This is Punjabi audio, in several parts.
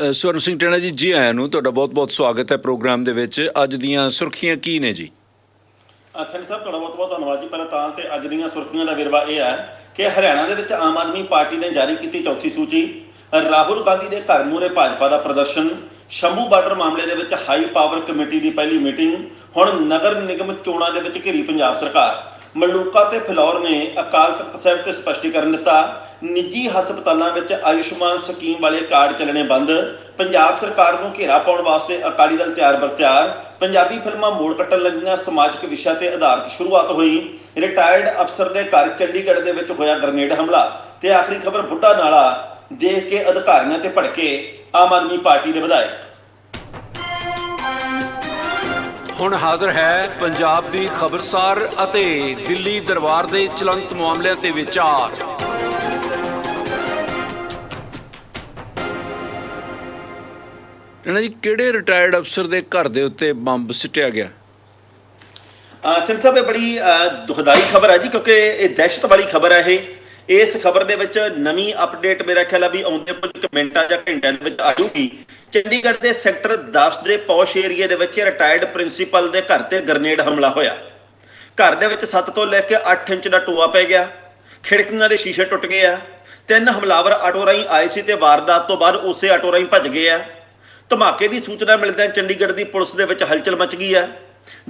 ਸਵਰਨ ਸਿੰਘ ਟੇਣਾ ਜੀ ਜੀ ਆਇਆਂ ਨੂੰ ਤੁਹਾਡਾ ਬਹੁਤ-ਬਹੁਤ ਸਵਾਗਤ ਹੈ ਪ੍ਰੋਗਰਾਮ ਦੇ ਵਿੱਚ। ਅੱਜ ਦੀਆਂ ਸੁਰਖੀਆਂ ਕੀ ਨੇ ਜੀ? ਅਥਨ ਸਾਹਿਬ, ਤੁਹਾਡਾ ਬਹੁਤ ਬਹੁਤ ਧੰਨਵਾਦ ਜੀ। ਪਹਿਲਾਂ ਤਾਂ ਤੇ ਅੱਜ ਦੀਆਂ ਸੁਰਖੀਆਂ ਦਾ ਵਿਰਵਾ ਇਹ ਹੈ ਕਿ ਹਰਿਆਣਾ ਦੇ ਵਿੱਚ ਆਮ ਆਦਮੀ ਪਾਰਟੀ ਨੇ ਜਾਰੀ ਕੀਤੀ ਚੌਥੀ ਸੂਚੀ। ਰਾਹੁਲ ਗਾਂਧੀ ਦੇ ਘਰ ਮੂਹਰੇ ਭਾਜਪਾ ਦਾ ਪ੍ਰਦਰਸ਼ਨ, ਸ਼ੰਭੂ ਬਾਰਡਰ ਮਾਮਲੇ ਦੇ ਵਿੱਚ ਹਾਈ ਪਾਵਰ ਕਮੇਟੀ ਦੀ ਪਹਿਲੀ ਮੀਟਿੰਗ, ਹੁਣ ਨਗਰ ਨਿਗਮ ਚੋਣਾਂ ਦੇ ਵਿੱਚ ਘਿਰੀ ਪੰਜਾਬ ਸਰਕਾਰ। ਮਲੂਕਾ ਤੇ ਫਿਲੌਰ ਨੇ ਅਕਾਲ ਤਖਤ ਸਾਹਿਬ ਤੇ ਸਪਸ਼ਟੀਕਰਨ ਦਿੱਤਾ। ਨਿੱਜੀ ਹਸਪਤਾਲਾਂ ਵਿੱਚ ਆਯੁਸ਼ਮਾਨ ਸਕੀਮ ਵਾਲੇ ਕਾਰਡ ਚੱਲਣੇ ਬੰਦ। ਪੰਜਾਬ ਸਰਕਾਰ ਨੂੰ ਘੇਰਾ ਪਾਉਣ ਵਾਸਤੇ ਅਕਾਲੀ ਦਲ ਤਿਆਰ ਬਰਤਿਆਰ। ਪੰਜਾਬੀ ਫਿਲਮਾਂ ਮੋੜ ਕੱਟਣ ਲੱਗੀਆਂ ਸਮਾਜਿਕ ਵਿਸ਼ਾ ਤੇ ਆਧਾਰਿਤ ਸ਼ੁਰੂਆਤ ਹੋਈ। ਰਿਟਾਇਰਡ ਅਫਸਰ ਦੇ ਘਰ ਚੰਡੀਗੜ੍ਹ ਦੇ ਵਿੱਚ ਹੋਇਆ ਗ੍ਰਨੇਡ ਹਮਲਾ। ਤੇ ਆਖਰੀ ਖਬਰ ਬੁੱਢਾ ਨਾਲਾ, ਦੇਖ ਕੇ ਅਧਿਕਾਰੀਆਂ ਤੇ ਭੜਕੇ ਆਮ ਆਦਮੀ ਪਾਰਟੀ ਦੇ ਵਿਧਾਇਕ। ਹੁਣ ਹਾਜ਼ਰ ਹੈ ਪੰਜਾਬ ਦੀ ਖਬਰਸਾਰ ਅਤੇ ਦਿੱਲੀ ਦਰਬਾਰ ਦੇ ਚਲੰਤ ਮਾਮਲਿਆਂ ਤੇ ਵਿਚਾਰ। ਟੇਣਾ ਜੀ ਕਿਹੜੇ ਰਿਟਾਇਰਡ ਅਫਸਰ ਦੇ ਘਰ ਦੇ ਉੱਤੇ ਬੰਬ ਸਿੱਟਿਆ ਗਿਆ? ਥਿਲ ਸਾਹਿਬ, ਇਹ ਬੜੀ ਦੁਖਦਾਈ ਖਬਰ ਹੈ ਜੀ, ਕਿਉਂਕਿ ਇਹ ਦਹਿਸ਼ਤ ਵਾਲੀ ਖਬਰ ਹੈ ਇਹ। ਇਸ ਖਬਰ ਦੇ ਵਿੱਚ ਨਵੀਂ ਅਪਡੇਟ ਮੇਰਾ ਖਿਆਲ ਆ ਵੀ ਆਉਂਦੇ ਕੁਝ ਕੁ ਮਿੰਟਾਂ ਜਾਂ ਘੰਟਿਆਂ ਦੇ ਵਿੱਚ ਆ ਜਾਊਗੀ ਚੰਡੀਗੜ੍ਹ ਦੇ ਸੈਕਟਰ 10 ਦੇ ਪੌਸ਼ ਏਰੀਆ ਦੇ ਵਿੱਚ ਰਿਟਾਇਰਡ ਪ੍ਰਿੰਸੀਪਲ ਦੇ ਘਰ ਤੇ ਗ੍ਰਨੇਡ ਹਮਲਾ ਹੋਇਆ। ਘਰ ਦੇ ਵਿੱਚ 7 ਤੋਂ ਲੈ ਕੇ 8 ਇੰਚ ਦਾ ਟੋਆ ਪੈ ਗਿਆ। ਖਿੜਕੀਆਂ ਦੇ ਸ਼ੀਸ਼ੇ ਟੁੱਟ ਗਏ ਆ। ਤਿੰਨ ਹਮਲਾਵਰ ਆਟੋ ਰਾਹੀਂ ਆਏ ਸੀ ਤੇ ਵਾਰਦਾਤ ਤੋਂ ਬਾਅਦ ਉਸੇ ਆਟੋ ਰਾਹੀਂ ਭੱਜ ਗਏ ਆ। ਧਮਾਕੇ ਦੀ ਸੂਚਨਾ ਮਿਲਦਿਆਂ ਚੰਡੀਗੜ੍ਹ ਦੀ ਪੁਲਿਸ ਦੇ ਵਿੱਚ ਹਲਚਲ ਮਚ ਗਈ ਆ।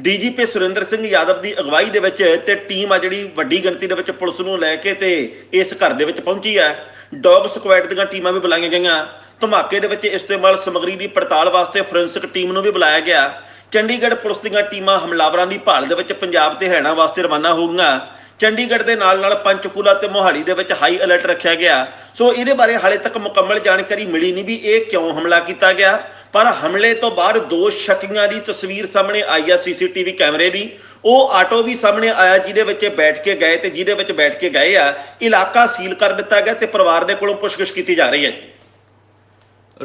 ਡੀਜੀਪੀ ਸੁਰਿੰਦਰ ਸਿੰਘ ਯਾਦਵ ਦੀ ਅਗਵਾਈ ਦੇ ਵਿੱਚ ਤੇ ਟੀਮ ਆ ਜਿਹੜੀ ਵੱਡੀ ਗਿਣਤੀ ਦੇ ਵਿੱਚ ਪੁਲਿਸ ਨੂੰ ਲੈ ਕੇ ਤੇ ਇਸ ਘਰ ਦੇ ਵਿੱਚ ਪਹੁੰਚੀ ਆ। ਡੌਗ ਸਕੁਐਡ ਦੀਆਂ ਟੀਮਾਂ ਵੀ ਬੁਲਾਈਆਂ ਗਈਆਂ। ਧਮਾਕੇ ਦੇ ਵਿੱਚ ਇਸਤੇਮਾਲ ਸਮੱਗਰੀ ਦੀ ਪੜਤਾਲ ਵਾਸਤੇ ਫੋਰੈਂਸਿਕ ਟੀਮ ਨੂੰ ਵੀ ਬੁਲਾਇਆ ਗਿਆ। ਚੰਡੀਗੜ੍ਹ ਪੁਲਿਸ ਦੀਆਂ ਟੀਮਾਂ ਹਮਲਾਵਰਾਂ ਦੀ ਭਾਲ ਦੇ ਵਿੱਚ ਪੰਜਾਬ ਤੇ ਹਰਿਆਣਾ ਵਾਸਤੇ ਰਵਾਨਾ ਹੋ ਗਈਆਂ। ਚੰਡੀਗੜ੍ਹ ਦੇ ਨਾਲ ਨਾਲ ਪੰਚਕੂਲਾ ਤੇ ਮੋਹਾਲੀ ਦੇ ਵਿੱਚ ਹਾਈ ਅਲਰਟ ਰੱਖਿਆ ਗਿਆ। ਸੋ ਇਹਦੇ ਬਾਰੇ ਹਾਲੇ ਤੱਕ ਮੁਕੰਮਲ ਜਾਣਕਾਰੀ ਮਿਲੀ ਨਹੀਂ ਵੀ ਇਹ ਕਿਉਂ ਹਮਲਾ ਕੀਤਾ ਗਿਆ। ਪਰ ਹਮਲੇ ਤੋਂ ਬਾਅਦ ਦੋ ਸ਼ੱਕੀਆਂ ਦੀ ਤਸਵੀਰ ਸਾਹਮਣੇ ਆਈ ਆ ਸੀਸੀਟੀਵੀ ਕੈਮਰੇ ਦੀ। ਉਹ ਆਟੋ ਵੀ ਸਾਹਮਣੇ ਆਇਆ ਜਿਹਦੇ ਵਿੱਚ ਇਹ ਬੈਠ ਕੇ ਗਏ ਤੇ ਜਿਹਦੇ ਵਿੱਚ ਬੈਠ ਕੇ ਗਏ ਆ, ਇਲਾਕਾ ਸੀਲ ਕਰ ਦਿੱਤਾ ਗਿਆ ਤੇ ਪਰਿਵਾਰ ਦੇ ਕੋਲੋਂ ਪੁੱਛਗਿੱਛ ਕੀਤੀ ਜਾ ਰਹੀ ਹੈ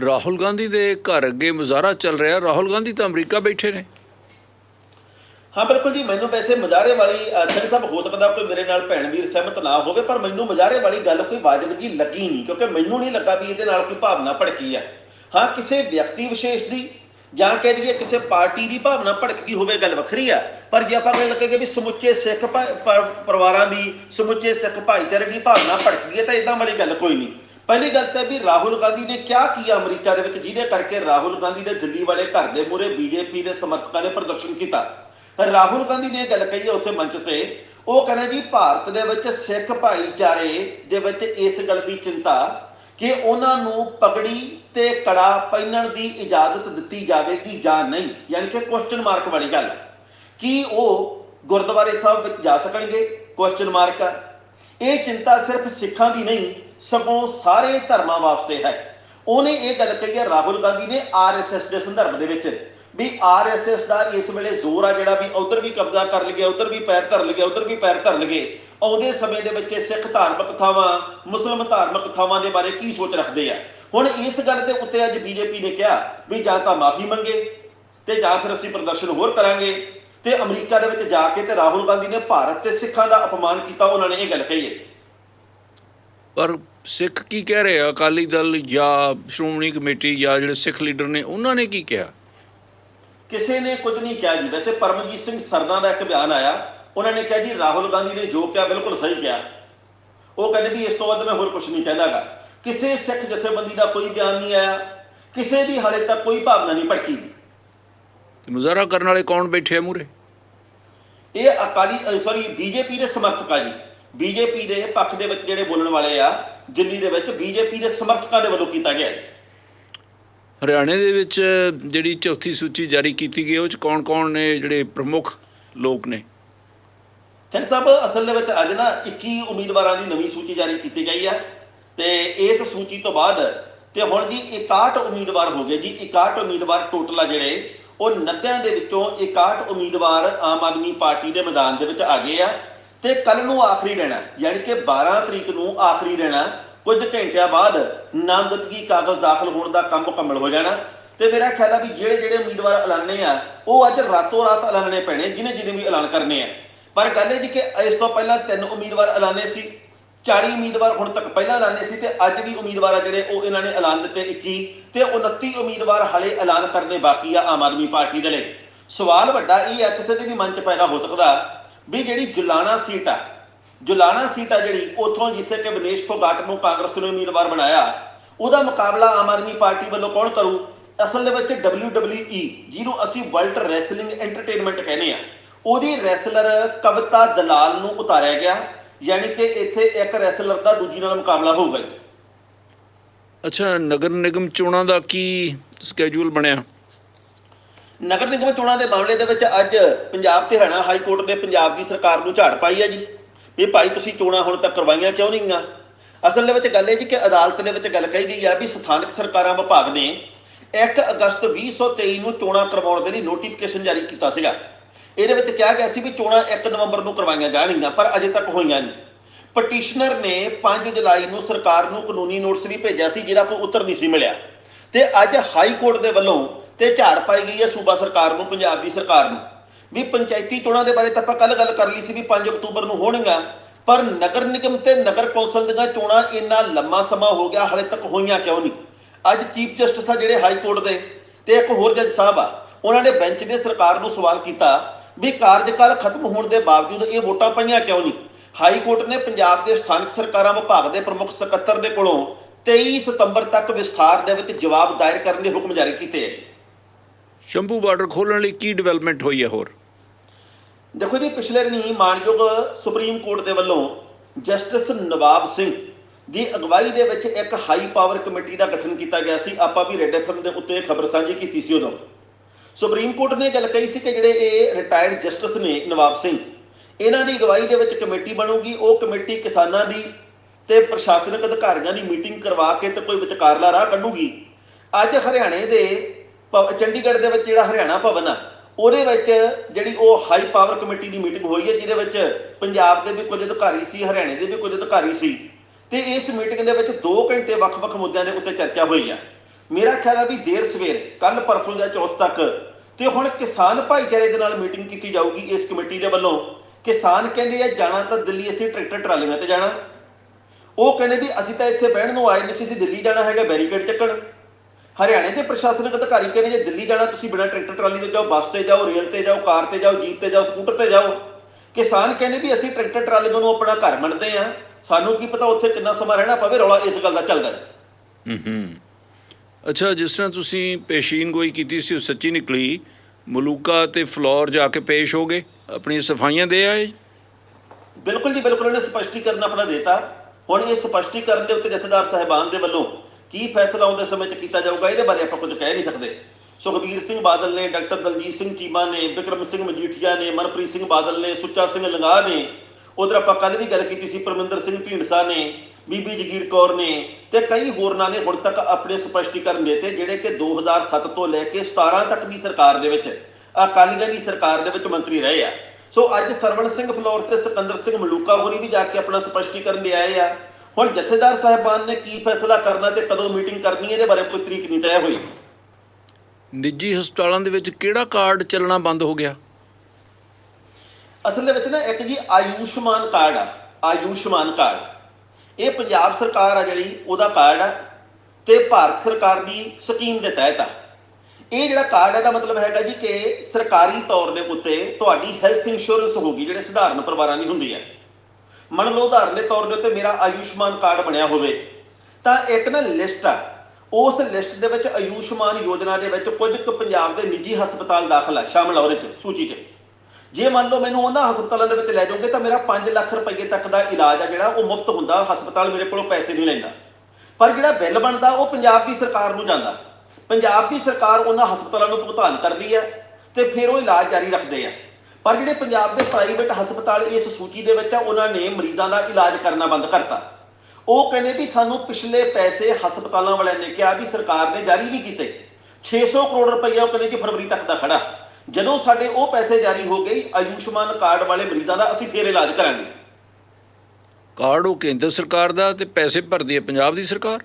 ਰਾਹੁਲ ਗਾਂਧੀ ਦੇ ਘਰ ਅੱਗੇ ਮੁਜ਼ਾਹਰਾ ਚੱਲ ਰਿਹਾ। ਰਾਹੁਲ ਗਾਂਧੀ ਤਾਂ ਅਮਰੀਕਾ ਬੈਠੇ ਨੇ। ਹਾਂ, ਬਿਲਕੁਲ ਜੀ, ਮੈਨੂੰ ਵੈਸੇ ਮਜ਼ਾਰੇ ਵਾਲੀ ਸਿੰਘ ਸਾਹਿਬ, ਹੋ ਸਕਦਾ ਕੋਈ ਮੇਰੇ ਨਾਲ ਭੈਣ ਵੀਰ ਸਹਿਮਤ ਨਾ ਹੋਵੇ, ਪਰ ਮੈਨੂੰ ਮਜ਼ਾਰੇ ਵਾਲੀ ਗੱਲ ਕੋਈ ਵਾਜਬ ਜੀ ਲੱਗੀ ਨਹੀਂ, ਕਿਉਂਕਿ ਮੈਨੂੰ ਨਹੀਂ ਲੱਗਾ ਵੀ ਇਹਦੇ ਨਾਲ ਕੋਈ ਭਾਵਨਾ ਭੜਕੀ ਆ। ਹਾਂ, ਕਿਸੇ ਵਿਅਕਤੀ ਵਿਸ਼ੇਸ਼ ਦੀ, ਜਾਂ ਕਹਿ ਦਈਏ ਕਿਸੇ ਪਾਰਟੀ ਦੀ ਭਾਵਨਾ ਭੜਕਦੀ ਹੋਵੇ ਗੱਲ ਵੱਖਰੀ ਆ। ਪਰ ਜੇ ਆਪਾਂ ਗੱਲ ਕਰੀਏ ਵੀ ਸਮੁੱਚੇ ਸਿੱਖ ਭਾ- ਪਰਿਵਾਰਾਂ ਦੀ, ਸਮੁੱਚੇ ਸਿੱਖ ਭਾਈਚਾਰੇ ਦੀ ਭਾਵਨਾ ਭੜਕਦੀ ਹੈ, ਤਾਂ ਇਦਾਂ ਵਾਲੀ ਗੱਲ ਕੋਈ ਨਹੀਂ। ਪਹਿਲੀ ਗੱਲ ਤਾਂ ਵੀ ਰਾਹੁਲ ਗਾਂਧੀ ਨੇ ਕਿਹਾ ਕੀ ਅਮਰੀਕਾ ਦੇ ਵਿੱਚ, ਜਿਹਦੇ ਕਰਕੇ ਰਾਹੁਲ ਗਾਂਧੀ ਨੇ ਦਿੱਲੀ ਵਾਲੇ ਘਰ ਦੇ ਮੂਹਰੇ ਬੀਜੇਪੀ ਦੇ ਸਮਰਥਕਾਂ ਨੇ ਪ੍ਰਦਰਸ਼ਨ ਕੀਤਾ। ਰਾਹੁਲ ਗਾਂਧੀ ਨੇ ਇਹ ਗੱਲ ਕਹੀ ਹੈ ਉੱਥੇ ਮੰਚ ਤੇ, ਉਹ ਕਹਿੰਦੇ ਜੀ, ਭਾਰਤ ਦੇ ਵਿੱਚ ਸਿੱਖ ਭਾਈਚਾਰੇ ਦੇ ਵਿੱਚ ਇਸ ਗੱਲ ਦੀ ਚਿੰਤਾ ਕਿ ਉਹਨਾਂ ਨੂੰ ਪਗੜੀ ਤੇ ਕੜਾ ਪਹਿਨਣ ਦੀ ਇਜਾਜ਼ਤ ਦਿੱਤੀ ਜਾਵੇਗੀ ਜਾਂ ਨਹੀਂ। ਯਾਨੀ ਕਿ ਕੁਐਸਚਨ ਮਾਰਕ ਵਾਲੀ ਗੱਲ ਕੀ ਉਹ ਗੁਰਦੁਆਰੇ ਸਾਹਿਬ ਵਿੱਚ ਜਾ ਸਕਣਗੇ? ਕੁਐਸਚਨ ਮਾਰਕ ਆ ਇਹ ਚਿੰਤਾ ਸਿਰਫ ਸਿੱਖਾਂ ਦੀ ਨਹੀਂ, ਸਗੋਂ ਸਾਰੇ ਧਰਮਾਂ ਵਾਸਤੇ ਹੈ। ਉਹਨੇ ਇਹ ਗੱਲ ਕਹੀ ਹੈ, ਰਾਹੁਲ ਗਾਂਧੀ ਨੇ ਆਰਐਸਐਸ ਦੇ ਸੰਦਰਭ ਦੇ ਵਿੱਚ। ਵੀ ਆਰਐਸਐਸ ਦਾ ਇਸ ਵੇਲੇ ਜ਼ੋਰ ਆ ਜਿਹੜਾ ਵੀ ਉਧਰ ਵੀ ਕਬਜ਼ਾ ਕਰ ਲਗੇ ਉਧਰ ਵੀ ਪੈਰ ਧਰ ਲਗੇ ਉਧਰ ਵੀ ਪੈਰ ਧਰ ਲਗੇ ਆਉਂਦੇ ਸਮੇਂ ਦੇ ਵਿੱਚ ਇਹ ਸਿੱਖ ਧਾਰਮਿਕ ਥਾਵਾਂ, ਮੁਸਲਮ ਧਾਰਮਿਕ ਥਾਵਾਂ ਦੇ ਬਾਰੇ ਕੀ ਸੋਚ ਰੱਖਦੇ ਆ? ਹੁਣ ਇਸ ਗੱਲ ਦੇ ਉੱਤੇ ਅੱਜ ਬੀਜੇਪੀ ਨੇ ਕਿਹਾ ਵੀ ਜਾਂ ਤਾਂ ਮਾਫੀ ਮੰਗੇ ਤੇ ਜਾਂ ਫਿਰ ਅਸੀਂ ਪ੍ਰਦਰਸ਼ਨ ਹੋਰ ਕਰਾਂਗੇ। ਤੇ ਅਮਰੀਕਾ ਦੇ ਵਿੱਚ ਜਾ ਕੇ ਤੇ ਰਾਹੁਲ ਗਾਂਧੀ ਨੇ ਭਾਰਤ ਤੇ ਸਿੱਖਾਂ ਦਾ ਅਪਮਾਨ ਕੀਤਾ, ਉਹਨਾਂ ਨੇ ਇਹ ਗੱਲ ਕਹੀ ਹੈ। ਪਰ ਸਿੱਖ ਕੀ ਕਹਿ ਰਹੇ ਆ? ਅਕਾਲੀ ਦਲ ਜਾਂ ਸ਼੍ਰੋਮਣੀ ਕਮੇਟੀ ਜਾਂ ਜਿਹੜੇ ਸਿੱਖ ਲੀਡਰ ਨੇ, ਉਹਨਾਂ ਨੇ ਕੀ ਕਿਹਾ? ਕਿਸੇ ਨੇ ਕੁਝ ਨਹੀਂ ਕਿਹਾ ਜੀ। ਵੈਸੇ ਪਰਮਜੀਤ ਸਿੰਘ ਸਰਨਾ ਦਾ ਇੱਕ ਬਿਆਨ ਆਇਆ। ਉਹਨਾਂ ਨੇ ਕਿਹਾ ਜੀ ਰਾਹੁਲ ਗਾਂਧੀ ਨੇ ਜੋ ਕਿਹਾ ਬਿਲਕੁਲ ਸਹੀ ਕਿਹਾ। ਉਹ ਕਹਿੰਦੇ ਵੀ ਇਸ ਤੋਂ ਵੱਧ ਮੈਂ ਹੋਰ ਕੁਝ ਨਹੀਂ ਕਹਿਣਾਗਾ। ਕਿਸੇ ਸਿੱਖ ਜਥੇਬੰਦੀ ਦਾ ਕੋਈ ਬਿਆਨ ਨਹੀਂ ਆਇਆ। ਕਿਸੇ ਦੀ ਹਾਲੇ ਤੱਕ ਕੋਈ ਭਾਵਨਾ ਨਹੀਂ ਭੜਕੀ ਦੀ ਤੇ ਮੁਜ਼ਾਹਰਾ ਕਰਨ ਵਾਲੇ ਕੌਣ ਬੈਠੇ ਆ ਮੂਰੇ ਇਹ ਅਕਾਲੀ ਸੌਰੀ ਬੀਜੇਪੀ ਦੇ ਸਮਰਥਕ ਆ ਜੀ। ਬੀਜੇਪੀ ਦੇ ਪੱਖ ਦੇ ਵਿੱਚ ਜਿਹੜੇ ਬੋਲਣ ਵਾਲੇ ਆ ਦਿੱਲੀ ਦੇ ਵਿੱਚ ਬੀਜੇਪੀ ਦੇ ਸਮਰਥਕਾਂ ਦੇ ਵੱਲੋਂ ਕੀਤਾ ਗਿਆ ਹੈ ਹਰਿਆਣੇ ਦੇ ਵਿੱਚ ਜਿਹੜੀ ਚੌਥੀ ਸੂਚੀ ਜਾਰੀ ਕੀਤੀ ਗਈ, ਉਹ ਚ ਕੌਣ-ਕੌਣ ਨੇ ਜਿਹੜੇ ਪ੍ਰਮੁੱਖ ਲੋਕ ਨੇ? ਥੈਂਕ ਸਾਹਿਬ, ਅਸਲ ਦੇ ਵਿੱਚ ਅੱਜ ਨਾ 21 ਉਮੀਦਵਾਰਾਂ ਦੀ ਨਵੀਂ ਸੂਚੀ ਜਾਰੀ ਕੀਤੀ ਗਈ ਹੈ ਤੇ ਇਸ ਸੂਚੀ ਤੋਂ ਬਾਅਦ ਤੇ ਹੁਣ ਜੀ 61 ਉਮੀਦਵਾਰ ਹੋ ਗਏ ਜੀ। 61 ਉਮੀਦਵਾਰ ਟੋਟਲ ਆ ਜਿਹੜੇ, ਉਹ 90 ਦੇ ਵਿੱਚੋਂ 61 ਉਮੀਦਵਾਰ ਆਮ ਆਦਮੀ ਪਾਰਟੀ ਦੇ ਮੈਦਾਨ ਦੇ ਵਿੱਚ ਆ ਗਏ ਆ ਤੇ ਕੱਲ ਨੂੰ ਆਖਰੀ ਰਹਿਣਾ, ਯਾਨੀ ਕਿ 12 ਤਰੀਕ ਨੂੰ ਆਖਰੀ ਰਹਿਣਾ ਕੁਝ ਘੰਟਿਆਂ ਬਾਅਦ ਨਾਮਜ਼ਦਗੀ ਕਾਗਜ਼ ਦਾਖਲ ਹੋਣ ਦਾ ਕੰਮ ਮੁਕੰਮਲ ਹੋ ਜਾਣਾ। ਤੇ ਮੇਰਾ ਖਿਆਲ ਆ ਵੀ ਜਿਹੜੇ ਜਿਹੜੇ ਉਮੀਦਵਾਰ ਐਲਾਨੇ ਆ, ਉਹ ਅੱਜ ਰਾਤੋਂ ਰਾਤ ਐਲਾਨਣੇ ਪੈਣੇ ਜਿਹਨੇ ਜਿਹਨੇ ਵੀ ਐਲਾਨ ਕਰਨੇ ਆ। ਪਰ ਗੱਲ ਇਹ ਜੀ ਕਿ ਇਸ ਤੋਂ ਪਹਿਲਾਂ ਤਿੰਨ ਉਮੀਦਵਾਰ ਐਲਾਨੇ ਸੀ 40 ਉਮੀਦਵਾਰ ਹੁਣ ਤੱਕ ਪਹਿਲਾਂ ਐਲਾਨੇ ਸੀ ਤੇ ਅੱਜ ਵੀ ਉਮੀਦਵਾਰ ਆ ਜਿਹੜੇ ਉਹ ਇਹਨਾਂ ਨੇ ਐਲਾਨ ਦਿੱਤੇ 21 ਤੇ 29 ਉਮੀਦਵਾਰ ਹਾਲੇ ਐਲਾਨ ਕਰਨੇ ਬਾਕੀ ਆ ਆਮ ਆਦਮੀ ਪਾਰਟੀ ਦੇ ਲਈ। ਸਵਾਲ ਵੱਡਾ ਇਹ ਆ, ਕਿਸੇ ਦੇ ਵੀ ਮਨ 'ਚ ਪੈਦਾ ਹੋ ਸਕਦਾ ਵੀ ਜਿਹੜੀ ਜੁਲਾਣਾ ਸੀਟ ਆ ਜੁਲਾਣਾ ਸੀਟ ਆ ਜਿਹੜੀ ਉਥੋਂ ਜਿੱਥੇ ਕਿ ਵਿਨੇਸ਼ ਫੋਗਾਟ ਨੂੰ ਕਾਂਗਰਸ ਨੇ ਉਮੀਦਵਾਰ ਬਣਾਇਆ ਉਹਦਾ ਮੁਕਾਬਲਾ ਆਮ ਆਦਮੀ ਪਾਰਟੀ ਵੱਲੋਂ ਕੌਣ ਕਰੂ? ਅਸਲ ਦੇ ਵਿੱਚ WWE ਜਿਹਨੂੰ ਅਸੀਂ ਵਰਲਡ ਰੈਸਲਿੰਗ ਐਂਟਰਟੇਨਮੈਂਟ ਕਹਿੰਦੇ ਆ ਉਹਦੀ ਰੈਸਲਰ ਕਵਿਤਾ ਦਲਾਲ ਨੂੰ ਉਤਾਰਿਆ ਗਿਆ ਯਾਨੀ ਕਿ ਇੱਥੇ ਇੱਕ ਰੈਸਲਰ ਦਾ ਦੂਜੀ ਨਾਲ ਮੁਕਾਬਲਾ ਹੋਊਗਾ ਅੱਛਾ ਨਗਰ ਨਿਗਮ ਚੋਣਾਂ ਦਾ ਕੀ ਸਕੇਜੂਲ ਬਣਿਆ? ਨਗਰ ਨਿਗਮ ਚੋਣਾਂ ਦੇ ਮਾਮਲੇ ਦੇ ਵਿੱਚ ਅੱਜ ਪੰਜਾਬ ਤੇ ਹਰਿਆਣਾ ਹਾਈ ਕੋਰਟ ਨੇ ਪੰਜਾਬ ਦੀ ਸਰਕਾਰ ਨੂੰ ਝਾੜ ਪਾਈ ਹੈ ਜੀ। ਵੀ ਭਾਈ ਤੁਸੀਂ ਚੋਣਾਂ ਹੁਣ ਤੱਕ ਕਰਵਾਈਆਂ ਕਿਉਂ ਨਹੀਂ ਅਸਲ ਦੇ ਵਿੱਚ ਗੱਲ ਇਹ ਜੀ ਕਿ ਅਦਾਲਤ ਦੇ ਵਿੱਚ ਗੱਲ ਕਹੀ ਗਈ ਆ ਵੀ ਸਥਾਨਕ ਸਰਕਾਰਾਂ ਵਿਭਾਗ ਨੇ 1 ਅਗਸਤ 2023 ਨੂੰ ਚੋਣਾਂ ਕਰਵਾਉਣ ਦੇ ਲਈ ਨੋਟੀਫਿਕੇਸ਼ਨ ਜਾਰੀ ਕੀਤਾ ਸੀਗਾ। ਇਹਦੇ ਵਿੱਚ ਕਿਹਾ ਗਿਆ ਸੀ ਵੀ ਚੋਣਾਂ 1 ਨਵੰਬਰ ਨੂੰ ਕਰਵਾਈਆਂ ਜਾਣਗੀਆਂ, ਪਰ ਅਜੇ ਤੱਕ ਹੋਈਆਂ ਨਹੀਂ। ਪਟੀਸ਼ਨਰ ਨੇ 5 ਜੁਲਾਈ ਨੂੰ ਸਰਕਾਰ ਨੂੰ ਕਾਨੂੰਨੀ ਨੋਟਿਸ ਵੀ ਭੇਜਿਆ ਸੀ, ਜਿਹਦਾ ਕੋਈ ਉੱਤਰ ਨਹੀਂ ਸੀ ਮਿਲਿਆ। ਤੇ ਅੱਜ ਹਾਈ ਕੋਰਟ ਦੇ ਵੱਲੋਂ ਤੇ ਝਾੜ ਪਾਈ ਗਈ ਹੈ ਸੂਬਾ ਸਰਕਾਰ ਨੂੰ, ਪੰਜਾਬ ਦੀ ਸਰਕਾਰ ਨੂੰ। ਵੀ ਪੰਚਾਇਤੀ ਚੋਣਾਂ ਦੇ ਬਾਰੇ ਤਾਂ ਆਪਾਂ ਕੱਲ ਗੱਲ ਕਰ ਲਈ ਸੀ ਵੀ 5 ਅਕਤੂਬਰ ਨੂੰ ਹੋਣਗੀਆਂ, ਪਰ ਨਗਰ ਨਿਗਮ ਤੇ ਨਗਰ ਕੌਂਸਲ ਦੀਆਂ ਚੋਣਾਂ ਇੰਨਾ ਲੰਮਾ ਸਮਾਂ ਹੋ ਗਿਆ, ਹਾਲੇ ਤੱਕ ਹੋਈਆਂ ਕਿਉਂ ਨਹੀਂ? ਅੱਜ ਚੀਫ ਜਸਟਿਸ ਆ ਜਿਹੜੇ ਹਾਈ ਕੋਰਟ ਦੇ ਤੇ ਇੱਕ ਹੋਰ ਜੱਜ ਸਾਹਿਬ ਆ, ਉਹਨਾਂ ਨੇ ਬੈਂਚ ਨੇ ਸਰਕਾਰ ਨੂੰ ਸਵਾਲ ਕੀਤਾ ਵੀ ਕਾਰਜਕਾਲ ਖਤਮ ਹੋਣ ਦੇ ਬਾਵਜੂਦ ਇਹ ਵੋਟਾਂ ਪਈਆਂ ਕਿਉਂ ਨਹੀਂ? ਹਾਈ ਕੋਰਟ ਨੇ ਪੰਜਾਬ ਦੇ ਸਥਾਨਕ ਸਰਕਾਰਾਂ ਵਿਭਾਗ ਦੇ ਪ੍ਰਮੁੱਖ ਸਕੱਤਰ ਦੇ ਕੋਲੋਂ 23 ਸਤੰਬਰ ਤੱਕ ਵਿਸਥਾਰ ਦੇ ਵਿੱਚ ਜਵਾਬ ਦਾਇਰ ਕਰਨ ਦੇ ਹੁਕਮ ਜਾਰੀ ਕੀਤੇ ਹੈ ਸ਼ੰਭੂ ਬਾਰਡਰ ਖੋਲਣ ਲਈ ਕੀ ਡਿਵੈਲਪਮੈਂਟ ਹੋਈ ਹੈ ਹੋਰ? ਦੇਖੋ ਜੀ, ਪਿਛਲੇ ਦਿਨੀ ਮਾਨਯੋਗ ਸੁਪਰੀਮ ਕੋਰਟ ਦੇ ਵੱਲੋਂ ਜਸਟਿਸ ਨਵਾਬ ਸਿੰਘ ਦੀ ਅਗਵਾਈ ਦੇ ਵਿੱਚ ਇੱਕ ਹਾਈ ਪਾਵਰ ਕਮੇਟੀ ਦਾ ਗਠਨ ਕੀਤਾ ਗਿਆ ਸੀ। ਆਪਾਂ ਵੀ ਰੈਡ ਐਫਐਮ ਦੇ ਉੱਤੇ ਖਬਰ ਸਾਂਝੀ ਕੀਤੀ ਸੀ ਉਦੋਂ। ਸੁਪਰੀਮ ਕੋਰਟ ਨੇ ਗੱਲ ਕਹੀ ਸੀ ਕਿ ਜਿਹੜੇ ਇਹ ਰਿਟਾਇਰਡ ਜਸਟਿਸ ਨੇ ਨਵਾਬ ਸਿੰਘ, ਇਹਨਾਂ ਦੀ ਅਗਵਾਈ ਦੇ ਵਿੱਚ ਕਮੇਟੀ ਬਣੂਗੀ। ਉਹ ਕਮੇਟੀ ਕਿਸਾਨਾਂ ਦੀ ਤੇ ਪ੍ਰਸ਼ਾਸਨਿਕ ਅਧਿਕਾਰੀਆਂ ਦੀ ਮੀਟਿੰਗ ਕਰਵਾ ਕੇ ਤੇ ਕੋਈ ਵਿਚਕਾਰਲਾ ਰਾਹ ਕੱਢੂਗੀ। ਅੱਜ ਹਰਿਆਣੇ ਦੇ ਭਵ- ਚੰਡੀਗੜ੍ਹ ਦੇ ਵਿੱਚ ਜਿਹੜਾ ਹਰਿਆਣਾ ਭਵਨ ਆ ਉਹਦੇ ਵਿੱਚ ਜਿਹੜੀ ਉਹ ਹਾਈ ਪਾਵਰ ਕਮੇਟੀ ਦੀ ਮੀਟਿੰਗ ਹੋਈ ਹੈ, ਜਿਹਦੇ ਵਿੱਚ ਪੰਜਾਬ ਦੇ ਵੀ ਕੁਝ ਅਧਿਕਾਰੀ ਸੀ, ਹਰਿਆਣੇ ਦੇ ਵੀ ਕੁਝ ਅਧਿਕਾਰੀ ਸੀ। ਤੇ ਇਸ ਮੀਟਿੰਗ ਦੇ ਵਿੱਚ 2 ਘੰਟੇ ਵੱਖ-ਵੱਖ ਮੁੱਦਿਆਂ ਦੇ ਉੱਤੇ ਚਰਚਾ ਹੋਈ ਆ। ਮੇਰਾ ਖਿਆਲ ਆ ਵੀ ਦੇਰ ਸਵੇਰ ਕੱਲ ਪਰਸੋਂ ਜਾਂ ਚੌਥ ਤੱਕ, ਤੇ ਹੁਣ ਕਿਸਾਨ ਭਾਈਚਾਰੇ ਦੇ ਨਾਲ ਮੀਟਿੰਗ ਕੀਤੀ ਜਾਊਗੀ ਇਸ ਕਮੇਟੀ ਦੇ ਵੱਲੋਂ। ਕਿਸਾਨ ਕਹਿੰਦੇ ਆ, ਜਾਣਾ ਤਾਂ ਦਿੱਲੀ, ਅਸੀਂ ਟਰੈਕਟਰ ਟਰਾਲੀਆਂ ਤੇ ਜਾਣਾ। ਉਹ ਕਹਿੰਦੇ ਵੀ ਅਸੀਂ ਤਾਂ ਇੱਥੇ ਬਹਿਣ ਨੂੰ ਆਏ ਨਹੀਂ ਸੀ, ਅਸੀਂ ਦਿੱਲੀ ਜਾਣਾ ਹੈਗਾ ਬੈਰੀਕੇਡ ਚੱਕਣ। ਹਰਿਆਣੇ ਦੇ ਪ੍ਰਸ਼ਾਸਨਿਕ ਅਧਿਕਾਰੀ ਕਹਿੰਦੇ ਜੇ ਦਿੱਲੀ ਜਾਣਾ ਤੁਸੀਂ ਬਿਨਾਂ ਟਰੈਕਟਰ ਟਰਾਲੀ ਤੇ ਜਾਓ ਬੱਸ ਤੇ ਜਾਓ ਰੇਲ ਤੇ ਜਾਓ ਕਾਰ ਤੇ ਜਾਓ ਜੀਪ ਤੇ ਜਾਓ ਸਕੂਟਰ ਤੇ ਜਾਓ। ਕਿਸਾਨ ਕਹਿੰਦੇ ਵੀ ਅਸੀਂ ਟਰੈਕਟਰ ਟਰਾਲੀਆਂ ਨੂੰ ਆਪਣਾ ਘਰ ਮੰਨਦੇ ਆ ਸਾਨੂੰ ਕੀ ਪਤਾ ਉੱਥੇ ਕਿੰਨਾ ਸਮਾਂ ਰਹਿਣਾ ਪਵੇ ਰੌਲਾ ਇਸ ਗੱਲ ਦਾ ਚੱਲਦਾ ਹੈ। ਹੂੰ ਹੂੰ। ਅੱਛਾ ਜਿਸ ਤਰ੍ਹਾਂ ਤੁਸੀਂ ਪੇਸ਼ੀਨ ਗੋਈ ਕੀਤੀ ਸੀ ਉਹ ਸੱਚੀ ਨਿਕਲੀ। ਮਲੂਕਾ ਤੇ ਫਲੋਰ ਜਾ ਕੇ ਪੇਸ਼ ਹੋ ਗਏ। ਆਪਣੀ ਸਫਾਈਆਂ ਦੇ ਆਏ? ਬਿਲਕੁਲ ਜੀ ਬਿਲਕੁਲ। ਉਹਨੇ ਸਪਸ਼ਟੀਕਰਨ ਆਪਣਾ ਦਿੱਤਾ। ਹੁਣ ਇਹ ਸਪਸ਼ਟੀਕਰਨ ਦੇ ਉੱਤੇ ਜਥੇਦਾਰ ਸਾਹਿਬਾਨ ਦੇ ਵੱਲੋਂ ਕੀ ਫੈਸਲਾ ਆਉਂਦੇ ਸਮੇਂ 'ਚ ਕੀਤਾ ਜਾਊਗਾ? ਇਹਦੇ ਬਾਰੇ ਆਪਾਂ ਕੁਝ ਕਹਿ ਨਹੀਂ ਸਕਦੇ। ਸੁਖਬੀਰ ਸਿੰਘ ਬਾਦਲ ਨੇ, ਡਾਕਟਰ ਦਲਜੀਤ ਸਿੰਘ ਚੀਮਾ ਨੇ, ਵਿਕਰਮ ਸਿੰਘ ਮਜੀਠੀਆ ਨੇ, ਮਨਪ੍ਰੀਤ ਸਿੰਘ ਬਾਦਲ ਨੇ, ਸੁੱਚਾ ਸਿੰਘ ਲੰਗਾ ਨੇ, ਉਧਰ ਆਪਾਂ ਕੱਲ ਵੀ ਗੱਲ ਕੀਤੀ ਸੀ, ਪਰਮਿੰਦਰ ਸਿੰਘ ਢੀਂਡਸਾ ਨੇ, ਬੀਬੀ ਜਗੀਰ ਕੌਰ ਨੇ ਤੇ ਕਈ ਹੋਰਨਾਂ ਨੇ ਹੁਣ ਤੱਕ ਆਪਣੇ ਸਪਸ਼ਟੀਕਰਨ ਦਿੱਤੇ, ਜਿਹੜੇ ਕਿ 2007 ਤੋਂ ਲੈ ਕੇ 17 ਤੱਕ ਦੀ ਸਰਕਾਰ ਦੇ ਵਿੱਚ, ਅਕਾਲੀਆਂ ਦੀ ਸਰਕਾਰ ਦੇ ਵਿੱਚ ਮੰਤਰੀ ਰਹੇ ਆ। ਸੋ ਅੱਜ ਸਰਵਣ ਸਿੰਘ ਫਲੋਰ ਤੇ ਸਿਕੰਦਰ ਸਿੰਘ ਮਲੂਕਾ ਹੋਰੀ ਵੀ ਜਾ ਕੇ ਆਪਣਾ ਸਪਸ਼ਟੀਕਰਨ ਦੇ ਆਏ ਆ। ਹੁਣ ਜਥੇਦਾਰ ਸਾਹਿਬਾਨ ਨੇ ਕੀ ਫੈਸਲਾ ਕਰਨਾ ਤੇ ਕਦੋਂ ਮੀਟਿੰਗ ਕਰਨੀ ਹੈ ਇਹਦੇ ਬਾਰੇ ਕੋਈ ਤਰੀਕ ਨਹੀਂ ਤੈਅ ਹੋਈ। ਨਿੱਜੀ ਹਸਪਤਾਲਾਂ ਦੇ ਵਿੱਚ ਕਿਹੜਾ ਕਾਰਡ ਚੱਲਣਾ ਬੰਦ ਹੋ ਗਿਆ? ਅਸਲ ਦੇ ਵਿੱਚ ਨਾ ਇੱਕ ਜੀ ਆਯੂਸ਼ਮਾਨ ਕਾਰਡ ਆ ਆਯੂਸ਼ਮਾਨ ਕਾਰਡ। ਇਹ ਪੰਜਾਬ ਸਰਕਾਰ ਆ ਜਿਹੜੀ ਉਹਦਾ ਕਾਰਡ ਆ ਤੇ ਭਾਰਤ ਸਰਕਾਰ ਦੀ ਸਕੀਮ ਦੇ ਤਹਿਤ ਆ। ਇਹ ਜਿਹੜਾ ਕਾਰਡ ਹੈ ਦਾ ਮਤਲਬ ਹੈਗਾ ਜੀ ਕਿ ਸਰਕਾਰੀ ਤੌਰ ਦੇ ਉੱਤੇ ਤੁਹਾਡੀ ਹੈਲਥ ਇੰਸ਼ੋਰੈਂਸ ਹੋਗੀ ਜਿਹੜੇ ਸਧਾਰਨ ਪਰਿਵਾਰਾਂ ਦੀ ਹੁੰਦੀ ਹੈ ਮੰਨ ਲਓ ਉਦਾਹਰਨ ਦੇ ਤੌਰ ਦੇ ਉੱਤੇ ਮੇਰਾ ਆਯੁਸ਼ਮਾਨ ਕਾਰਡ ਬਣਿਆ ਹੋਵੇ, ਤਾਂ ਇੱਕ ਨਾ ਲਿਸਟ ਆ। ਉਸ ਲਿਸਟ ਦੇ ਵਿੱਚ ਆਯੁਸ਼ਮਾਨ ਯੋਜਨਾ ਦੇ ਵਿੱਚ ਕੁਝ ਕੁ ਪੰਜਾਬ ਦੇ ਨਿੱਜੀ ਹਸਪਤਾਲ ਦਾਖਲ ਆ, ਸ਼ਾਮਲ ਆ ਉਹਦੇ ਚ, ਸੂਚੀ 'ਚ। ਜੇ ਮੰਨ ਲਓ ਮੈਨੂੰ ਉਹਨਾਂ ਹਸਪਤਾਲਾਂ ਦੇ ਵਿੱਚ ਲੈ ਜਾਓਗੇ, ਤਾਂ ਮੇਰਾ 5 ਲੱਖ ਰੁਪਏ ਤੱਕ ਦਾ ਇਲਾਜ ਆ ਜਿਹੜਾ, ਉਹ ਮੁਫਤ ਹੁੰਦਾ, ਹਸਪਤਾਲ ਮੇਰੇ ਕੋਲੋਂ ਪੈਸੇ ਨਹੀਂ ਲੈਂਦਾ। ਪਰ ਜਿਹੜਾ ਬਿੱਲ ਬਣਦਾ, ਉਹ ਪੰਜਾਬ ਦੀ ਸਰਕਾਰ ਨੂੰ ਜਾਂਦਾ। ਪੰਜਾਬ ਦੀ ਸਰਕਾਰ ਉਹਨਾਂ ਹਸਪਤਾਲਾਂ ਨੂੰ ਭੁਗਤਾਨ ਕਰਦੀ ਹੈ ਤੇ ਫਿਰ ਉਹ ਇਲਾਜ ਜਾਰੀ ਰੱਖਦੇ ਆ। ਪਰ ਜਿਹੜੇ ਪੰਜਾਬ ਦੇ ਪ੍ਰਾਈਵੇਟ ਹਸਪਤਾਲ ਇਸ ਸੂਚੀ ਦੇ ਵਿੱਚ ਆ, ਉਹਨਾਂ ਨੇ ਮਰੀਜ਼ਾਂ ਦਾ ਇਲਾਜ ਕਰਨਾ ਬੰਦ ਕਰਤਾ। ਉਹ ਕਹਿੰਦੇ ਵੀ ਸਾਨੂੰ ਪਿਛਲੇ ਪੈਸੇ ਹਸਪਤਾਲਾਂ ਵਾਲਿਆਂ ਨੇ ਕਿਹਾ ਵੀ ਸਰਕਾਰ ਨੇ ਜਾਰੀ ਨਹੀਂ ਕੀਤੇ। 600 ਕਰੋੜ ਰੁਪਈਆ ਉਹ ਕਹਿੰਦੇ ਕਿ ਫਰਵਰੀ ਤੱਕ ਦਾ ਖੜਾ। ਜਦੋਂ ਸਾਡੇ ਉਹ ਪੈਸੇ ਜਾਰੀ ਹੋ ਗਏ, ਆਯੁਸ਼ਮਾਨ ਕਾਰਡ ਵਾਲੇ ਮਰੀਜ਼ਾਂ ਦਾ ਅਸੀਂ ਫੇਰ ਇਲਾਜ ਕਰਾਂਗੇ। ਕਾਰਡ ਉਹ ਕੇਂਦਰ ਸਰਕਾਰ ਦਾ ਤੇ ਪੈਸੇ ਭਰਦੀ ਹੈ ਪੰਜਾਬ ਦੀ ਸਰਕਾਰ।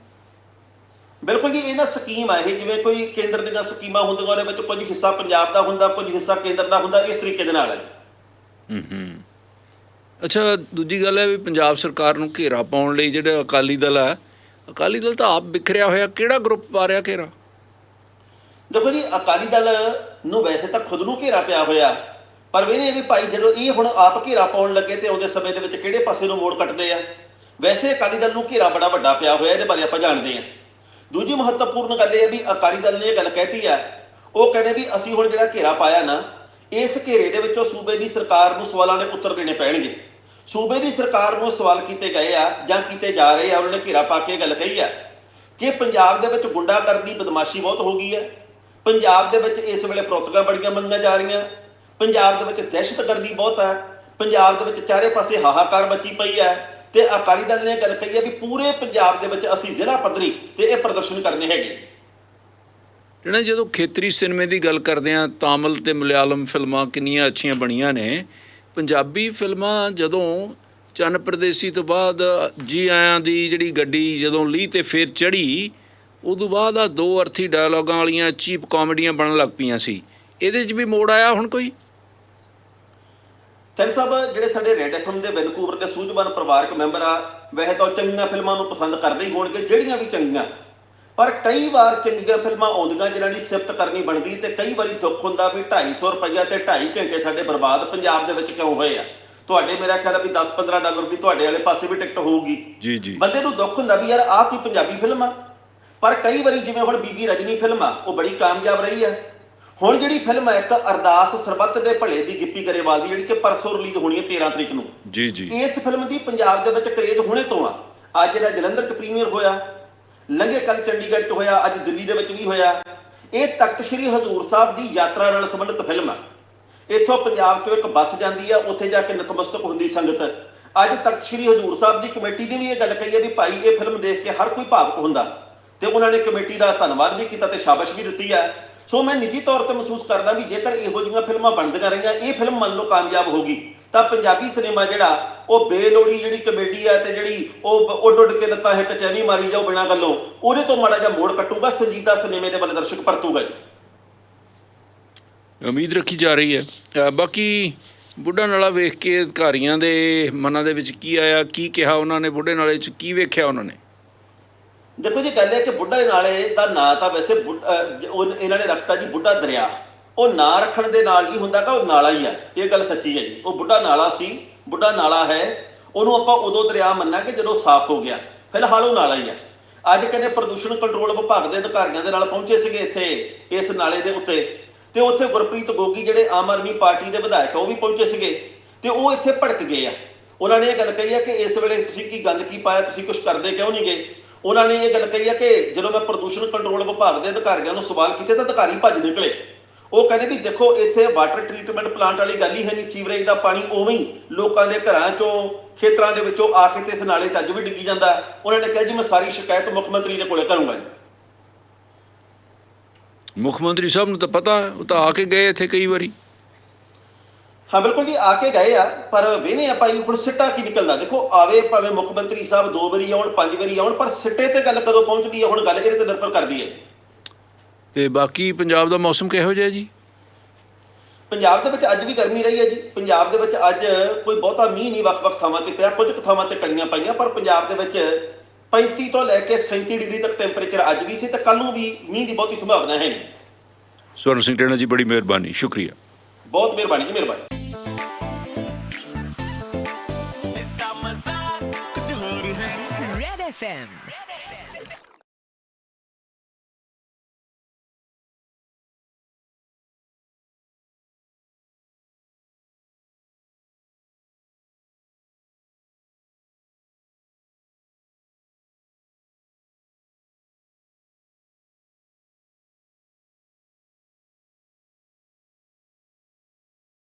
ਬਿਲਕੁਲ ਜੀ ਇਹ ਨਾ ਸਕੀਮ ਆ ਇਹ ਜਿਵੇਂ ਕੋਈ ਕੇਂਦਰ ਦੀਆਂ ਸਕੀਮਾਂ ਹੁੰਦੀਆਂ ਉਹਦੇ ਵਿੱਚ ਕੁਝ ਹਿੱਸਾ ਪੰਜਾਬ ਦਾ ਹੁੰਦਾ ਕੁਝ ਹਿੱਸਾ ਕੇਂਦਰ ਦਾ ਹੁੰਦਾ ਇਸ ਤਰੀਕੇ ਦੇ ਨਾਲ ਹੈ। ਹੂੰ ਹੂੰ। ਅੱਛਾ ਦੂਜੀ ਗੱਲ ਹੈ ਵੀ ਪੰਜਾਬ ਸਰਕਾਰ ਨੂੰ ਘੇਰਾ ਪਾਉਣ ਲਈ ਜਿਹੜਾ ਅਕਾਲੀ ਦਲ ਹੈ ਅਕਾਲੀ ਦਲ ਤਾਂ ਆਪ ਵਿਖਰਿਆ ਹੋਇਆ ਕਿਹੜਾ ਗਰੁੱਪ ਪਾ ਰਿਹਾ ਘੇਰਾ? ਦੇਖੋ ਜੀ ਅਕਾਲੀ ਦਲ ਨੂੰ ਵੈਸੇ ਤਾਂ ਖੁਦ ਨੂੰ ਘੇਰਾ ਪਿਆ ਹੋਇਆ ਪਰ ਵੇਨੇ ਵੀ ਭਾਈ ਜਦੋਂ ਇਹ ਹੁਣ ਆਪ ਘੇਰਾ ਪਾਉਣ ਲੱਗੇ ਤੇ ਉਹਦੇ ਸਮੇਂ ਦੇ ਵਿੱਚ ਕਿਹੜੇ ਪਾਸੇ ਨੂੰ ਮੋੜ ਕੱਟਦੇ ਆ? ਵੈਸੇ ਅਕਾਲੀ ਦਲ ਨੂੰ ਘੇਰਾ ਬੜਾ ਵੱਡਾ ਪਿਆ ਹੋਇਆ ਇਹਦੇ ਬਾਰੇ ਆਪਾਂ ਜਾਣਦੇ ਹਾਂ। ਦੂਜੀ ਮਹੱਤਵਪੂਰਨ ਗੱਲ ਇਹ ਹੈ ਵੀ ਅਕਾਲੀ ਦਲ ਨੇ ਇਹ ਗੱਲ ਕਹਿਤੀ ਆ ਉਹ ਕਹਿੰਦੇ ਵੀ ਅਸੀਂ ਹੁਣ ਜਿਹੜਾ ਘੇਰਾ ਪਾਇਆ ਨਾ, ਇਸ ਘੇਰੇ ਦੇ ਵਿੱਚੋਂ ਸੂਬੇ ਦੀ ਸਰਕਾਰ ਨੂੰ ਸਵਾਲਾਂ ਦੇ ਉੱਤਰ ਦੇਣੇ ਪੈਣਗੇ। ਸੂਬੇ ਦੀ ਸਰਕਾਰ ਨੂੰ ਸਵਾਲ ਕੀਤੇ ਗਏ ਆ ਜਾਂ ਕੀਤੇ ਜਾ ਰਹੇ ਆ, ਉਹਨਾਂ ਨੇ ਘੇਰਾ ਪਾ ਕੇ ਇਹ ਗੱਲ ਕਹੀ ਆ ਕਿ ਪੰਜਾਬ ਦੇ ਵਿੱਚ ਗੁੰਡਾਗਰਦੀ ਬਦਮਾਸ਼ੀ ਬਹੁਤ ਹੋ ਗਈ ਹੈ ਪੰਜਾਬ ਦੇ ਵਿੱਚ ਇਸ ਵੇਲੇ ਫਰੋਤੀਆਂ ਬੜੀਆਂ ਮੰਗੀਆਂ ਜਾ ਰਹੀਆਂ। ਪੰਜਾਬ ਦੇ ਵਿੱਚ ਦਹਿਸ਼ਤਗਰਦੀ ਬਹੁਤ ਹੈ ਪੰਜਾਬ ਦੇ ਵਿੱਚ ਚਾਰੇ ਪਾਸੇ ਹਾਹਾਕਾਰ ਮੱਚੀ ਪਈ ਹੈ ਤੇ ਅਕਾਲੀ ਦਲ ਨੇ ਇਹ ਗੱਲ ਕਹੀ ਹੈ ਵੀ ਪੂਰੇ ਪੰਜਾਬ ਦੇ ਵਿੱਚ ਅਸੀਂ ਜ਼ਿਲ੍ਹਾ ਪੱਧਰੀ ਤੇ ਇਹ ਪ੍ਰਦਰਸ਼ਨ ਕਰਨੇ ਹੈਗੇ। ਜਿਹੜਾ ਜਦੋਂ ਖੇਤਰੀ ਸਿਨੇਮੇ ਦੀ ਗੱਲ ਕਰਦੇ ਆ ਤਾਮਿਲ ਤੇ ਮਲਿਆਲਮ ਫਿਲਮਾਂ ਕਿੰਨੀਆਂ ਅੱਛੀਆਂ ਬਣੀਆਂ ਨੇ। ਪੰਜਾਬੀ ਫਿਲਮਾਂ ਜਦੋਂ ਚੰਨ ਪ੍ਰਦੇਸੀ ਤੋਂ ਬਾਅਦ ਜੀ ਆਇਆਂ ਦੀ ਜਿਹੜੀ ਗੱਡੀ ਜਦੋਂ ਲੀਹ ਤੇ ਫੇਰ ਚੜੀ ਉਦੋਂ ਬਾਅਦ ਆ ਦੋ ਅਰਥੀ ਡਾਇਲੋਗਾਂ ਵਾਲੀਆਂ ਚੀਪ ਕਾਮੇਡੀਆਂ ਬਣਨ ਲੱਗ ਪਈਆਂ ਸੀ। ਇਹਦੇ 'ਚ ਵੀ ਮੋੜ ਆਇਆ ਹੁਣ ਕੋਈ? ਥੈਂਕ ਸਾਹਿਬ ਜਿਹੜੇ ਸਾਡੇ ਰੈਡ ਐਫਐਮ ਦੇ ਵੈਨਕੂਵਰ ਦੇ ਸੂਝਵਾਨ ਪਰਿਵਾਰਕ ਮੈਂਬਰ ਆ ਵੈਸੇ ਤਾਂ ਚੰਗੀਆਂ ਫਿਲਮਾਂ ਨੂੰ ਪਸੰਦ ਕਰਦੇ ਹੀ ਹੋਣਗੇ ਜਿਹੜੀਆਂ ਵੀ ਚੰਗੀਆਂ। ਪਰ ਕਈ ਵਾਰ ਚੰਗੀਆਂ ਫਿਲਮਾਂ ਆਉਂਦੀਆਂ ਜਿਹਨਾਂ ਦੀ ਸਿਫਤ ਕਰਨੀ ਬਣਦੀ ਤੇ ਕਈ ਵਾਰੀ ਦੁੱਖ ਹੁੰਦਾ ਵੀ 250 ਰੁਪਈਆ ਤੇ 2.5 ਘੰਟੇ ਸਾਡੇ ਬਰਬਾਦ ਪੰਜਾਬ ਦੇ ਵਿੱਚ ਕਿਉਂ ਹੋਏ ਆ? ਤੁਹਾਡੇ ਮੇਰਾ ਖਿਆਲ ਆ ਵੀ 10-15 ਡਾਲਰ ਦੀ ਤੁਹਾਡੇ ਵਾਲੇ ਪਾਸੇ ਵੀ ਟਿਕਟ ਹੋਊਗੀ। ਜੀ ਜੀ। ਬੰਦੇ ਨੂੰ ਦੁੱਖ ਹੁੰਦਾ ਵੀ ਯਾਰ ਆਹ ਕੋਈ ਪੰਜਾਬੀ ਫਿਲਮ ਆ। ਪਰ ਕਈ ਵਾਰੀ ਜਿਵੇਂ ਹੁਣ ਬੀਬੀ ਰਜਨੀ ਫਿਲਮ ਆ ਉਹ ਬੜੀ ਕਾਮਯਾਬ ਰਹੀ ਆ। ਹੁਣ ਜਿਹੜੀ ਫਿਲਮ ਆ ਇੱਕ ਅਰਦਾਸ ਸਰਬੱਤ ਦੇ ਭਲੇ ਦੀ ਗਿੱਪੀ ਗਰੇਵਾਲ ਦੀ ਜਿਹੜੀ ਕਿ ਪਰਸੋਂ ਰਿਲੀਜ਼ ਹੋਣੀ ਹੈ 13 ਤਰੀਕ ਨੂੰ। ਜੀ ਜੀ। ਇਸ ਫਿਲਮ ਦੀ ਪੰਜਾਬ ਦੇ ਵਿੱਚ ਕਰੇਜ ਹੁਣੇ ਤੋਂ ਆ। ਅੱਜ ਜਿਹੜਾ ਜਲੰਧਰ 'ਚ ਪ੍ਰੀਮੀਅਰ ਹੋਇਆ ਲੰਘੇ ਕੱਲ ਚੰਡੀਗੜ੍ਹ 'ਚ ਹੋਇਆ ਅੱਜ ਦਿੱਲੀ ਦੇ ਵਿੱਚ ਵੀ ਹੋਇਆ। ਇਹ ਤਖਤ ਸ੍ਰੀ ਹਜ਼ੂਰ ਸਾਹਿਬ ਦੀ ਯਾਤਰਾ ਨਾਲ ਸੰਬੰਧਿਤ ਫਿਲਮ ਆ। ਇੱਥੋਂ ਪੰਜਾਬ ਤੋਂ ਇੱਕ ਬੱਸ ਜਾਂਦੀ ਆ ਉੱਥੇ ਜਾ ਕੇ ਨਤਮਸਤਕ ਹੁੰਦੀ ਸੰਗਤ। ਅੱਜ ਤਖਤ ਸ੍ਰੀ ਹਜ਼ੂਰ ਸਾਹਿਬ ਦੀ ਕਮੇਟੀ ਨੇ ਵੀ ਇਹ ਗੱਲ ਕਹੀ ਹੈ ਵੀ ਭਾਈ ਇਹ ਫਿਲਮ ਦੇਖ ਕੇ ਹਰ ਕੋਈ ਭਾਵੁਕ ਹੁੰਦਾ। ਤੇ ਉਹਨਾਂ ਨੇ ਕਮੇਟੀ ਦਾ ਧੰਨਵਾਦ ਵੀ ਕੀਤਾ ਤੇ ਸ਼ਾਬਾਸ਼ ਵੀ ਦਿੱਤੀ ਹੈ ਸੋ ਮੈਂ ਨਿੱਜੀ ਤੌਰ ਤੇ ਮਹਿਸੂਸ ਕਰਦਾ ਵੀ ਜੇਕਰ ਇਹੋ ਜਿਹੀਆਂ ਫਿਲਮਾਂ ਬਣਦੀਆਂ ਰਹੀਆਂ, ਇਹ ਫਿਲਮ ਮੰਨ ਲਓ ਕਾਮਯਾਬ ਹੋ ਗਈ ਤਾਂ ਪੰਜਾਬੀ ਸਿਨੇਮਾ ਜਿਹੜਾ, ਉਹ ਬੇਲੋੜੀ ਜਿਹੜੀ ਕਮੇਡੀ ਆ ਤੇ ਜਿਹੜੀ ਉਹ ਉੱਡ ਉੱਡ ਕੇ ਲੱਤਾਂ ਹਿੱਟ ਚੈਨੀ ਮਾਰੀ ਜਾਓ ਬਿਨਾਂ ਗੱਲੋਂ, ਉਹਦੇ ਤੋਂ ਮਾੜਾ ਜਿਹਾ ਮੋੜ ਕੱਟੂਗਾ ਸੰਜੀਦਾ ਸਿਨੇਮੇ ਦੇ ਵੱਲ ਦਰਸ਼ਕ ਪਰਤੂਗਾ ਜੀ। ਉਮੀਦ ਰੱਖੀ ਜਾ ਰਹੀ ਹੈ। ਬਾਕੀ ਬੁੱਢਾ ਨਾਲਾ ਵੇਖ ਕੇ ਅਧਿਕਾਰੀਆਂ ਦੇ ਮਨਾਂ ਦੇ ਵਿੱਚ ਕੀ ਆਇਆ, ਕੀ ਕਿਹਾ ਉਹਨਾਂ ਨੇ, ਬੁੱਢੇ ਨਾਲੇ 'ਚ ਕੀ ਵੇਖਿਆ ਉਹਨਾਂ ਨੇ? ਦੇਖੋ ਜੀ ਗੱਲ ਹੈ ਕਿ ਬੁੱਢਾ ਨਾਲੇ ਦਾ ਨਾਂ ਤਾਂ ਵੈਸੇ ਬੁੱਢ- ਉਹ ਇਹਨਾਂ ਨੇ ਰੱਖਤਾ ਜੀ ਬੁੱਢਾ ਦਰਿਆ। ਉਹ ਨਾਂ ਰੱਖਣ ਦੇ ਨਾਲ ਹੀ ਹੁੰਦਾ ਕਿ ਉਹ ਨਾਲਾ ਹੀ ਆ। ਇਹ ਗੱਲ ਸੱਚੀ ਹੈ ਜੀ। ਉਹ ਬੁੱਢਾ ਨਾਲਾ ਸੀ, ਬੁੱਢਾ ਨਾਲਾ ਹੈ। ਉਹਨੂੰ ਆਪਾਂ ਉਦੋਂ ਦਰਿਆ ਮੰਨਾਂਗੇ ਜਦੋਂ ਸਾਫ਼ ਹੋ ਗਿਆ। ਫਿਲਹਾਲ ਉਹ ਨਾਲਾ ਹੀ ਆ। ਅੱਜ ਕਹਿੰਦੇ ਪ੍ਰਦੂਸ਼ਣ ਕੰਟਰੋਲ ਵਿਭਾਗ ਦੇ ਅਧਿਕਾਰੀਆਂ ਦੇ ਨਾਲ ਪਹੁੰਚੇ ਸੀਗੇ ਇੱਥੇ, ਇਸ ਨਾਲੇ ਦੇ ਉੱਤੇ। ਤੇ ਉੱਥੇ ਗੁਰਪ੍ਰੀਤ ਗੋਗੀ ਜਿਹੜੇ ਆਮ ਆਦਮੀ ਪਾਰਟੀ ਦੇ ਵਿਧਾਇਕ ਆ, ਉਹ ਵੀ ਪਹੁੰਚੇ ਸੀਗੇ। ਤੇ ਉਹ ਇੱਥੇ ਭੜਕ ਗਏ ਆ। ਉਹਨਾਂ ਨੇ ਇਹ ਗੱਲ ਕਹੀ ਆ ਕਿ ਇਸ ਵੇਲੇ ਤੁਸੀਂ ਕੀ ਗੰਦ ਕੀ ਪਾਇਆ, ਤੁਸੀਂ ਕੁਝ ਕਰਦੇ ਕਿਉਂ ਨਹੀਂ ਗਏ ਉਹਨਾਂ ਨੇ ਇਹ ਗੱਲ ਕਹੀ ਹੈ ਕਿ ਜਦੋਂ ਮੈਂ ਪ੍ਰਦੂਸ਼ਣ ਕੰਟਰੋਲ ਵਿਭਾਗ ਦੇ ਅਧਿਕਾਰੀਆਂ ਨੂੰ ਸਵਾਲ ਕੀਤੇ ਤਾਂ ਅਧਿਕਾਰੀ ਭੱਜ ਨਿਕਲੇ। ਉਹ ਕਹਿੰਦੇ ਵੀ ਦੇਖੋ, ਇੱਥੇ ਵਾਟਰ ਟ੍ਰੀਟਮੈਂਟ ਪਲਾਂਟ ਵਾਲੀ ਗੱਲ ਹੀ ਹੈ ਨਹੀਂ ਸੀਵਰੇਜ ਦਾ ਪਾਣੀ ਉਵੇਂ ਹੀ ਲੋਕਾਂ ਦੇ ਘਰਾਂ ਚੋਂ, ਖੇਤਰਾਂ ਦੇ ਵਿੱਚੋਂ ਆ ਕੇ ਤੇ ਇਸ ਨਾਲੇ 'ਚ ਅੱਜ ਵੀ ਡਿੱਗੀ ਜਾਂਦਾ। ਉਹਨਾਂ ਨੇ ਕਿਹਾ ਜੀ, ਮੈਂ ਸਾਰੀ ਸ਼ਿਕਾਇਤ ਮੁੱਖ ਮੰਤਰੀ ਦੇ ਕੋਲੇ ਕਰੂੰਗਾ ਜੀ। ਮੁੱਖ ਮੰਤਰੀ ਸਾਹਿਬ ਨੂੰ ਤਾਂ ਪਤਾ, ਉਹ ਤਾਂ ਆ ਕੇ ਗਏ ਇੱਥੇ ਕਈ ਵਾਰੀ। ਹਾਂ ਬਿਲਕੁਲ ਜੀ ਆ ਕੇ ਗਏ ਆ ਪਰ ਵੇਨੇ ਆਪਾਂ ਹੀ ਹੁਣ ਸਿੱਟਾ ਕੀ ਨਿਕਲਦਾ ਦੇਖੋ ਆਵੇ ਭਾਵੇਂ ਮੁੱਖ ਮੰਤਰੀ ਸਾਹਿਬ ਦੋ ਵਾਰੀ ਆਉਣ ਪੰਜ ਵਾਰੀ ਆਉਣ ਪਰ ਸਿੱਟੇ ਤੇ ਗੱਲ ਕਦੋਂ ਪਹੁੰਚਦੀ ਹੈ ਹੁਣ ਗੱਲ ਇਹਦੇ ਤੇ ਨਿਰਭਰ ਕਰਦੀ ਹੈ। ਤੇ ਬਾਕੀ ਪੰਜਾਬ ਦਾ ਮੌਸਮ ਕਿਹੋ ਜਿਹਾ ਜੀ? ਪੰਜਾਬ ਦੇ ਵਿੱਚ ਅੱਜ ਵੀ ਗਰਮੀ ਰਹੀ ਹੈ ਜੀ। ਪੰਜਾਬ ਦੇ ਵਿੱਚ ਅੱਜ ਕੋਈ ਬਹੁਤਾ ਮੀਂਹ ਨਹੀਂ ਵੱਖ-ਵੱਖ ਥਾਵਾਂ ਤੇ ਪਿਆ ਕੁਝ ਥਾਵਾਂ ਤੇ ਕਣੀਆਂ ਪਈਆਂ ਪਰ ਪੰਜਾਬ ਦੇ ਵਿੱਚ 35 ਤੋਂ ਲੈ ਕੇ 37 ਡਿਗਰੀ ਤੱਕ ਟੈਂਪਰੇਚਰ ਅੱਜ ਵੀ ਸੀ ਤੇ ਕੱਲ ਨੂੰ ਵੀ ਮੀਂਹ ਦੀ ਬਹੁਤੀ ਸੰਭਾਵਨਾ ਹੈ ਨਹੀਂ। ਸਵਰਨ ਸਿੰਘ ਟੇਣਾ ਜੀ ਬੜੀ ਮਿਹਰਬਾਨੀ ਸ਼ੁਕਰੀਆ। ਬਹੁਤ ਮਿਹਰਬਾਨੀ ਜੀ ਮਿਹਰਬਾਨੀ। FM.